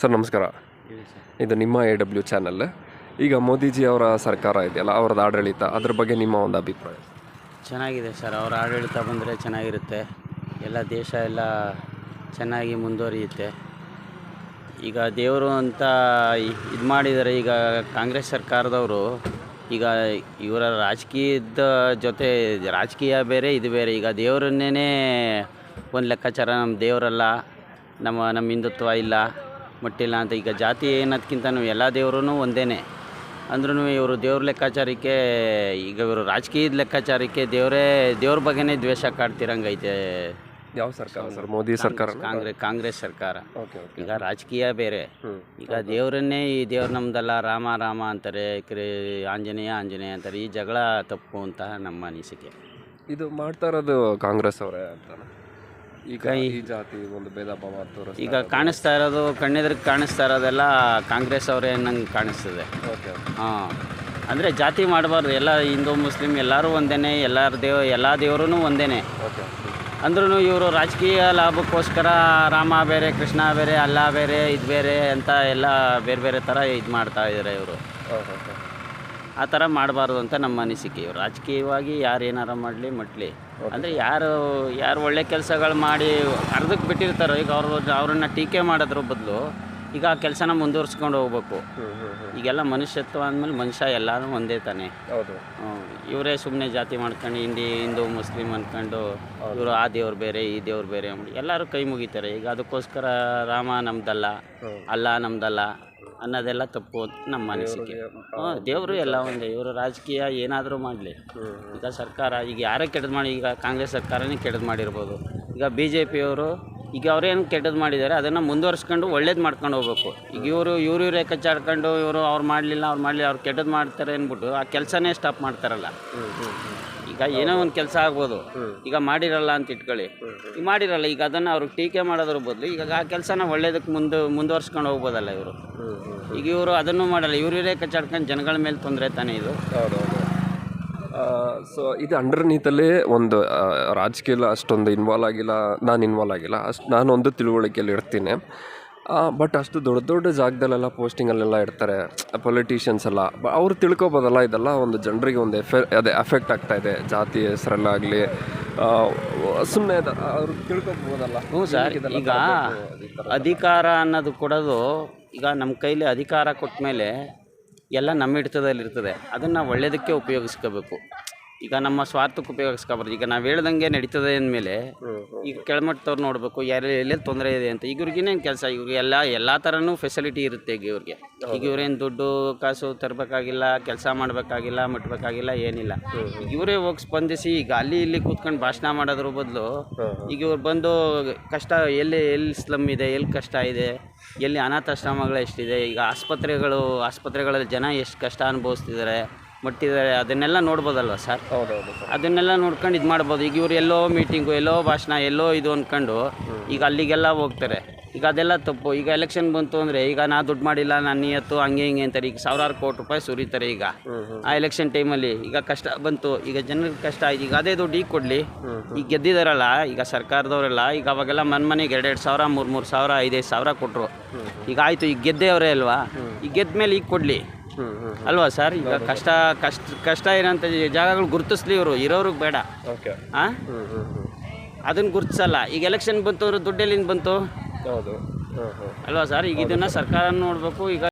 Sir, ನಮಸ್ಕಾರ. ಇದು ನಿಮ್ಮ ಎ ಡಬ್ಲ್ಯೂ ಚಾನಲ್ ಈಗ ಮೋದಿಜಿ ಅವರ ಸರ್ಕಾರ ಇದೆಯಲ್ಲ ಅವ್ರದ್ದು ಆಡಳಿತ, ಅದ್ರ ಬಗ್ಗೆ ನಿಮ್ಮ ಒಂದು ಅಭಿಪ್ರಾಯ? ಚೆನ್ನಾಗಿದೆ ಸರ್. ಅವರ ಆಡಳಿತ ಬಂದರೆ ಚೆನ್ನಾಗಿರುತ್ತೆ. ಎಲ್ಲ ದೇಶ ಎಲ್ಲ ಚೆನ್ನಾಗಿ ಮುಂದುವರಿಯುತ್ತೆ. ಈಗ ದೇವರು ಅಂತ ಇದು ಮಾಡಿದ್ದಾರೆ ಈಗ ಕಾಂಗ್ರೆಸ್ ಸರ್ಕಾರದವರು ಈಗ ಇವರ ರಾಜಕೀಯದ ಜೊತೆ, ರಾಜಕೀಯ ಬೇರೆ, ಇದು ಬೇರೆ. ಈಗ ದೇವರನ್ನೇ ಒಂದು ಲೆಕ್ಕಾಚಾರ ನಮ್ಮ ದೇವರಲ್ಲ, ನಮ್ಮ ನಮ್ಮ ಹಿಂದುತ್ವ ಇಲ್ಲ. ಮಟ್ಟಿಲ್ಲ ಅಂತ. ಈಗ ಜಾತಿ ಏನದಕ್ಕಿಂತ ಎಲ್ಲ ದೇವರೂ ಒಂದೇ ಅಂದ್ರೂ ಇವರು ದೇವ್ರ ಲೆಕ್ಕಾಚಾರಕ್ಕೆ ಈಗ ಇವರು ರಾಜಕೀಯದ ಲೆಕ್ಕಾಚಾರಕ್ಕೆ ದೇವರೇ ದೇವ್ರ ಬಗ್ಗೆನೇ ದ್ವೇಷ ಕಾಡ್ತಿರಂಗೈತೆ. ಯಾವ ಸರ್ಕಾರ ಸರ್? ಮೋದಿ ಸರ್ಕಾರ ಕಾಂಗ್ರೆಸ್ ಕಾಂಗ್ರೆಸ್ ಸರ್ಕಾರ. ಈಗ ರಾಜಕೀಯ ಬೇರೆ. ಈಗ ದೇವರನ್ನೇ ಈ ದೇವ್ರ ನಮ್ದಲ್ಲ ರಾಮ ರಾಮ ಅಂತಾರೆ ಕ್ರೇ ಆಂಜನೇಯ ಆಂಜನೇಯ ಅಂತಾರೆ ಈ ಜಗಳ ತಪ್ಪು ಅಂತ ನಮ್ಮ ಅನಿಸಿಕೆ. ಇದು ಮಾಡ್ತಾ ಇರೋದು ಕಾಂಗ್ರೆಸ್ ಅವರೇ ಅಂತಾನೆ? ಈಗ ಈ ಜಾತಿ ಒಂದು ಭೇದ ಭಾವ ತೋರಿಸ್ ಈಗ ಕಾಣಿಸ್ತಾ ಇರೋದು ಕಣ್ಣೆದ್ರಿಗೆ ಕಾಣಿಸ್ತಾ ಇರೋದೆಲ್ಲ ಕಾಂಗ್ರೆಸ್ ಅವರೇ ನಂಗೆ ಕಾಣಿಸ್ತದೆ. ಓಕೆ ಹಾಂ. ಅಂದರೆ ಜಾತಿ ಮಾಡಬಾರ್ದು ಎಲ್ಲ ಹಿಂದೂ ಮುಸ್ಲಿಂ ಎಲ್ಲರೂ ಒಂದೇ ಎಲ್ಲರ ದೇವ ಎಲ್ಲ ದೇವರೂ ಒಂದೇ ಓಕೆ. ಅಂದ್ರೂ ಇವರು ರಾಜಕೀಯ ಲಾಭಕ್ಕೋಸ್ಕರ ರಾಮ ಬೇರೆ ಕೃಷ್ಣ ಬೇರೆ ಅಲ್ಲ ಬೇರೆ ಇದು ಬೇರೆ ಅಂತ ಎಲ್ಲ ಬೇರೆ ಬೇರೆ ಥರ ಇದು ಮಾಡ್ತಾ ಇದ್ದಾರೆ ಇವರು. ಓಕೆ ಆ ಥರ ಮಾಡಬಾರ್ದು ಅಂತ ನಮ್ಮ ಅನಿಸಿಕೆ ಇವರು. ರಾಜಕೀಯವಾಗಿ ಯಾರು ಏನಾರ ಮಾಡಲಿ ಮಟ್ಲಿ. ಅಂದರೆ ಯಾರು ಯಾರು ಒಳ್ಳೆ ಕೆಲಸಗಳು ಮಾಡಿ ಅರ್ಧಕ್ಕೆ ಬಿಟ್ಟಿರ್ತಾರೋ ಈಗ ಅವರು ಅವ್ರನ್ನ ಟೀಕೆ ಮಾಡೋದ್ರ ಬದಲು ಈಗ ಆ ಕೆಲಸನ ಮುಂದುವರ್ಸ್ಕೊಂಡು ಹೋಗ್ಬೇಕು. ಈಗೆಲ್ಲ ಮನುಷ್ಯತ್ವ ಅಂದಮೇಲೆ ಮನುಷ್ಯ ಎಲ್ಲರೂ ಒಂದೇ ತಾನೆ. ಹೌದು. ಇವರೇ ಸುಮ್ಮನೆ ಜಾತಿ ಮಾಡ್ಕೊಂಡು ಹಿಂದಿ ಹಿಂದೂ ಮುಸ್ಲಿಂ ಅಂದ್ಕೊಂಡು ಇವರು ಆ ದೇವ್ರು ಬೇರೆ ಈ ದೇವ್ರು ಬೇರೆ ಅಂದ್ಬಿಟ್ಟು ಎಲ್ಲರೂ ಕೈ ಮುಗಿತಾರೆ. ಈಗ ಅದಕ್ಕೋಸ್ಕರ ರಾಮ ನಮ್ದಲ್ಲ ಅಲ್ಲ ನಮ್ದಲ್ಲ ಅನ್ನೋದೆಲ್ಲ ತಪ್ಪು ಅಂತ ನಮ್ಮ ಅನಿಸಿಕೆ ಹಾಂ ದೇವರು ಎಲ್ಲ ಒಂದೇ ಇವರು ರಾಜಕೀಯ ಏನಾದರೂ ಮಾಡಲಿ. ಈಗ ಸರ್ಕಾರ ಈಗ ಯಾರೇ ಕೆಟ್ಟದ್ದು ಮಾಡಿ ಈಗ ಕಾಂಗ್ರೆಸ್ ಸರ್ಕಾರನೇ ಕೆಟ್ಟದ್ದು ಮಾಡಿರ್ಬೋದು. ಈಗ ಬಿ ಜೆ ಪಿಯವರು ಈಗ ಅವ್ರೇನು ಕೆಟ್ಟದ್ದು ಮಾಡಿದ್ದಾರೆ ಅದನ್ನು ಮುಂದುವರ್ಸ್ಕೊಂಡು ಒಳ್ಳೇದು ಮಾಡ್ಕೊಂಡು ಹೋಗ್ಬೇಕು. ಈಗ ಇವರು ಇವರು ಇವರೇ ಕಚ್ಚಾಡ್ಕೊಂಡು ಇವರು ಅವ್ರು ಮಾಡಲಿಲ್ಲ ಅವ್ರು ಮಾಡಲಿಲ್ಲ, ಅವ್ರು ಕೆಟ್ಟದ್ದು ಮಾಡ್ತಾರೆ ಅಂದ್ಬಿಟ್ಟು ಆ ಕೆಲಸನೇ ಸ್ಟಾಪ್ ಮಾಡ್ತಾರಲ್ಲ. ಈಗ ಏನೋ ಒಂದು ಕೆಲಸ ಆಗ್ಬೋದು. ಈಗ ಮಾಡಿರಲ್ಲ ಅಂತ ಇಟ್ಕೊಳ್ಳಿ. ಈಗ ಮಾಡಿರಲ್ಲ, ಈಗ ಅದನ್ನು ಅವ್ರಿಗೆ ಟೀಕೆ ಮಾಡೋದ್ರ ಬದಲು ಈಗ ಆ ಕೆಲಸನ ಒಳ್ಳೇದಕ್ಕೆ ಮುಂದೆ, ಮುಂದುವರ್ಸ್ಕೊಂಡು ಹೋಗ್ಬೋದಲ್ಲ ಇವರು. ಈಗ ಇವರು ಅದನ್ನು ಮಾಡಲ್ಲ, ಇವರು ಇವರೇ ಕಚ್ಚಾಡ್ಕೊಂಡು ಜನಗಳ ಮೇಲೆ ತೊಂದರೆ ತಾನೇ ಇದು. ಸೊ ಇದು ಅಂಡರ್ನೀತಲ್ಲಿ ಒಂದು ರಾಜಕೀಯ ಅಷ್ಟೊಂದು ಇನ್ವಾಲ್ವ್ ಆಗಿಲ್ಲ ನಾನು ಇನ್ವಾಲ್ವ್ ಆಗಿಲ್ಲ ಅಷ್ಟು ನಾನೊಂದು ತಿಳುವಳಿಕೆಯಲ್ಲಿ ಇರ್ತೀನಿ. ಬಟ್ ಅಷ್ಟು ದೊಡ್ಡ ದೊಡ್ಡ ಜಾಗದಲ್ಲೆಲ್ಲ ಪೋಸ್ಟಿಂಗಲ್ಲೆಲ್ಲ ಇರ್ತಾರೆ ಪೊಲಿಟಿಷಿಯನ್ಸ್ ಎಲ್ಲ. ಬ- ಅವ್ರು ತಿಳ್ಕೊಬೋದಲ್ಲ ಇದೆಲ್ಲ ಒಂದು ಜನರಿಗೆ ಒಂದು ಎಫೆ ಅದೇ ಎಫೆಕ್ಟ್ ಆಗ್ತಾ ಇದೆ. ಜಾತಿ ಹೆಸರಲ್ಲಾಗಲಿ ಸುಮ್ಮನೆ ಅವ್ರು ತಿಳ್ಕೊಬೋದಲ್ಲ. ಹ್ಞೂ ಸರ್ ಈಗ ಅಧಿಕಾರ ಅನ್ನೋದು ಕೊಡೋದು ಈಗ ನಮ್ಮ ಕೈಲಿ ಅಧಿಕಾರ ಕೊಟ್ಟ ಮೇಲೆ ಎಲ್ಲ ನಮ್ಮ ಹಿಡಿತದಲ್ಲಿರ್ತದೆ. ಅದನ್ನು ಒಳ್ಳೆಯದಕ್ಕೆ ಉಪಯೋಗಿಸ್ಕೋಬೇಕು. ಈಗ ನಮ್ಮ ಸ್ವಾರ್ಥಕ್ಕೆ ಉಪಯೋಗಿಸ್ಕೊಬಾರ್ದು. ಈಗ ನಾವು ಹೇಳ್ದಂಗೆ ನಡೀತದೆ ಅಂದಮೇಲೆ ಈಗ ಕೆಳಮಟ್ಟದವ್ರು ನೋಡಬೇಕು ಯಾರು ಎಲ್ಲೆಲ್ಲಿ ತೊಂದರೆ ಇದೆ ಅಂತ. ಈಗ ಇವ್ರಿಗೇನೇನು ಕೆಲಸ? ಇವ್ರಿಗೆ ಎಲ್ಲ ಎಲ್ಲ ಥರನೂ ಫೆಸಿಲಿಟಿ ಇರುತ್ತೆ ಈಗ ಇವ್ರಿಗೆ. ಈಗ ಇವ್ರೇನು ದುಡ್ಡು ಕಾಸು ತರಬೇಕಾಗಿಲ್ಲ ಕೆಲಸ ಮಾಡಬೇಕಾಗಿಲ್ಲ ಮುಟ್ಬೇಕಾಗಿಲ್ಲ ಏನಿಲ್ಲ. ಇವರೇ ಹೋಗಿ ಸ್ಪಂದಿಸಿ ಈಗ ಅಲ್ಲಿ ಇಲ್ಲಿ ಕೂತ್ಕೊಂಡು ಭಾಷಣ ಮಾಡೋದ್ರ ಬದಲು ಈಗ ಇವ್ರು ಬಂದು ಕಷ್ಟ ಎಲ್ಲಿ ಎಲ್ಲಿ ಸ್ಲಮ್ ಇದೆ ಎಲ್ಲಿ ಕಷ್ಟ ಇದೆ ಎಲ್ಲಿ ಅನಾಥಾಶ್ರಮಗಳು ಎಷ್ಟಿದೆ ಈಗ ಆಸ್ಪತ್ರೆಗಳು ಆಸ್ಪತ್ರೆಗಳಲ್ಲಿ ಜನ ಎಷ್ಟು ಕಷ್ಟ ಅನುಭವಿಸ್ತಿದ್ದಾರೆ ಮಟ್ಟಿದ್ದಾರೆ ಅದನ್ನೆಲ್ಲ ನೋಡ್ಬೋದಲ್ವ ಸರ್? ಹೌದೌದು ಅದನ್ನೆಲ್ಲ ನೋಡ್ಕೊಂಡು ಇದು ಮಾಡ್ಬೋದು. ಈಗ ಇವ್ರು ಎಲ್ಲೋ ಮೀಟಿಂಗು ಎಲ್ಲೋ ಭಾಷಣ ಎಲ್ಲೋ ಇದು ಅಂದ್ಕೊಂಡು ಈಗ ಅಲ್ಲಿಗೆಲ್ಲ ಹೋಗ್ತಾರೆ. ಈಗ ಅದೆಲ್ಲ ತಪ್ಪು. ಈಗ ಎಲೆಕ್ಷನ್ ಬಂತು ಅಂದರೆ ಈಗ ನಾ ದುಡ್ಡು ಮಾಡಿಲ್ಲ ನಾನು ನಿಯತ್ತು ಹಂಗೆ ಹಿಂಗೆ ಅಂತಾರೆ. ಈಗ ಸಾವಿರಾರು ಕೋಟಿ ರೂಪಾಯಿ ಸುರಿತಾರೆ ಈಗ. ಆ ಎಲೆಕ್ಷನ್ ಟೈಮಲ್ಲಿ ಈಗ ಕಷ್ಟ ಬಂತು. ಈಗ ಜನರಿಗೆ ಕಷ್ಟ ಆಯ್ತು. ಈಗ ಅದೇ ದುಡ್ಡು ಈಗ ಕೊಡಲಿ. ಈಗ ಗೆದ್ದಿದಾರಲ್ಲ ಈಗ ಸರ್ಕಾರದವರೆಲ್ಲ ಈಗ ಅವಾಗೆಲ್ಲ ಮನ್ ಮನೆಗೆ ಎರಡೆರಡು ಸಾವಿರ ಮೂರು ಮೂರು ಸಾವಿರ ಐದೈದು ಸಾವಿರ ಕೊಟ್ಟರು ಈಗ ಆಯಿತು ಈಗ ಗೆದ್ದೇ ಅವರೇ ಅಲ್ವಾ? ಈಗ ಗೆದ್ದ ಮೇಲೆ ಈಗ ಕೊಡಲಿ. ಅಲ್ವಾ ಸರ್? ಈಗ ಕಷ್ಟ ಕಷ್ಟ ಕಷ್ಟ ಇರೋಂಥ ಜಾಗಗಳು ಗುರುತಿಸ್ಲಿ ಇವರು. ಇರೋರಿಗೆ ಬೇಡ. ಓಕೆ. ಹಾಂ ಅದನ್ನು ಗುರುತಿಸಲ್ಲ. ಈಗ ಎಲೆಕ್ಷನ್ ಬಂತು ಅಂದ್ರೆ ದುಡ್ಡೆಲ್ಲಿಂದ ಬಂತು? ಅಲ್ವಾ ಸರ್? ಈಗ ಇದನ್ನು ಸರ್ಕಾರ ನೋಡಬೇಕು. ಈಗ